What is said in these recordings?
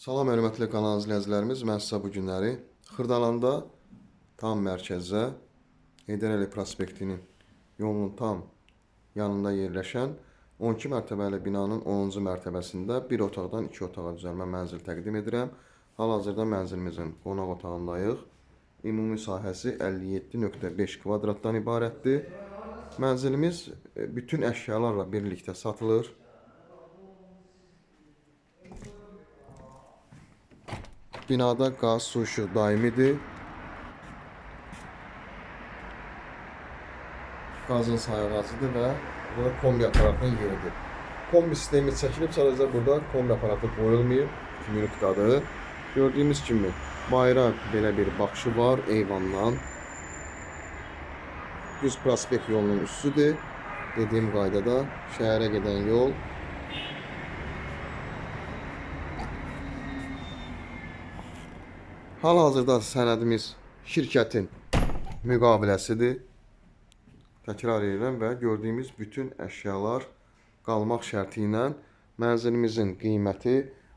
Salam hörmətli kanal izləyicilərimiz, mən sizə bu günləri Xırdalanda tam mərkəzdə Heydər Əliyev prospektinin yolunun tam yanında yerləşən 12 mərtəbəli binanın 10-cu mərtəbəsində bir otaqdan 2 otağa düzəlmə mənzil təqdim edirəm. Hal-hazırda mənzilimizin qonaq otağındayıq. Ümumi sahəsi 57.5 kvadratdan ibarətdir. Mənzilimiz e, bütün əşyalarla birlikdə satılır. Binada qaz, su, işıq daimidir. Qazın sayğı azdır və burada kombi aparatının yeridir. Kombi sistemi çəkilib, sadəcə burada kombi aparatı qoyulmayıb, minutdadır. Gördüyümüz kimi bayra belə bir baxışı var eyvandan. Düz prospekt yolunun üstüdür. Dediyim qaydada şəhərə gedən yol Hal-hazırda sənədimiz şirkətin müqaviləsidir. Təkrar edirəm və gördüyümüz bütün əşyalar qalmaq şərti ilə mənzilimizin qiyməti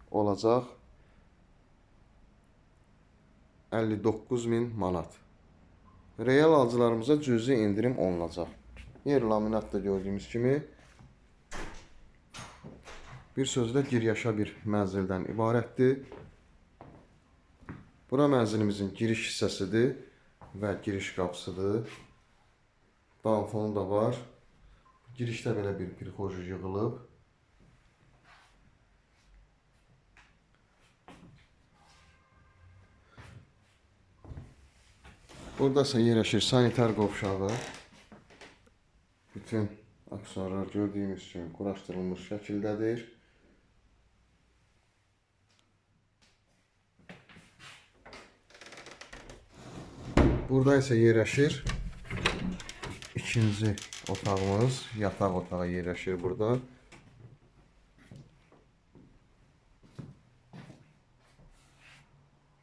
olacaq 59000 manat. Real alıcılarımıza cüzi indirim olunacaq. Yer laminat da gördüyümüz kimi bir sözlə giryaşa bir mənzildən ibarətdir. Bura mənzilimizin giriş hissəsidir və giriş qapısıdır. Balkonu da var. Girişdə belə bir prixoji yığılıb. Burada ise yerləşir sanitar qovşağı. Bütün aksesuarlar gördüyümüz kimi quraşdırılmış şəkildədir. Burada ise yerləşir ikinci otağımız, yataq otağı yerləşir burada.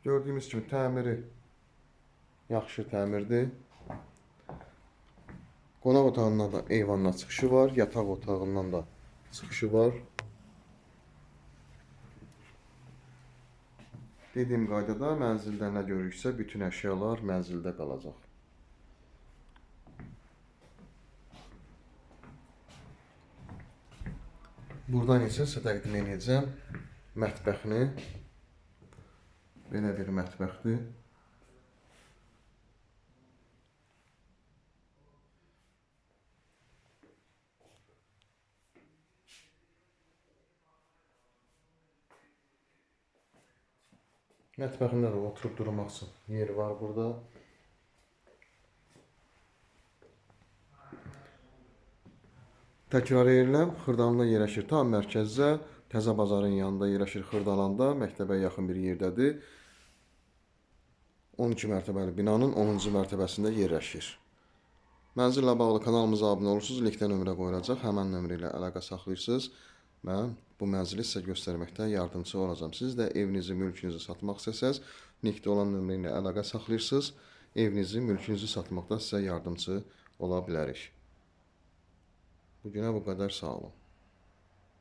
Gördüyümüz kimi təmiri yaxşı təmirdir. Qonaq otağından da eyvandan çıxışı var, yataq otağından da çıxışı var. Dediyim qaydada mənzildə nə görürüksə bütün əşyalar mənzildə qalacaq. Buradan isə sizə təqdim edəcəm mətbəxini. Belə bir mətbəxdir. Mətbəxində də oturub durmaq üçün yer var burada. Təkrar edirəm, Xırdalanda yerləşir tam mərkəzdə, Təzə bazarın yanında yerləşir Xırdalanda, məktəbə yaxın bir yerdədir. 12 mərtəbəli binanın 10-cu mərtəbəsində yerləşir. Mənzillə bağlı kanalımıza abunə olursunuz, linkdə nömrə qoyulacaq. Həmən nömrə ilə əlaqə saxlayırsınız. Mən bu mənzili sizə göstərməkdə yardımçı olacağam. Siz də evinizi, mülkünüzü satmaq istəsəz, linkdə olan nömrə ilə əlaqə saxlayırsınız. Evinizi, mülkünüzü satmaqda sizə yardımçı ola bilərik. Bugünə bu qədər sağ olun.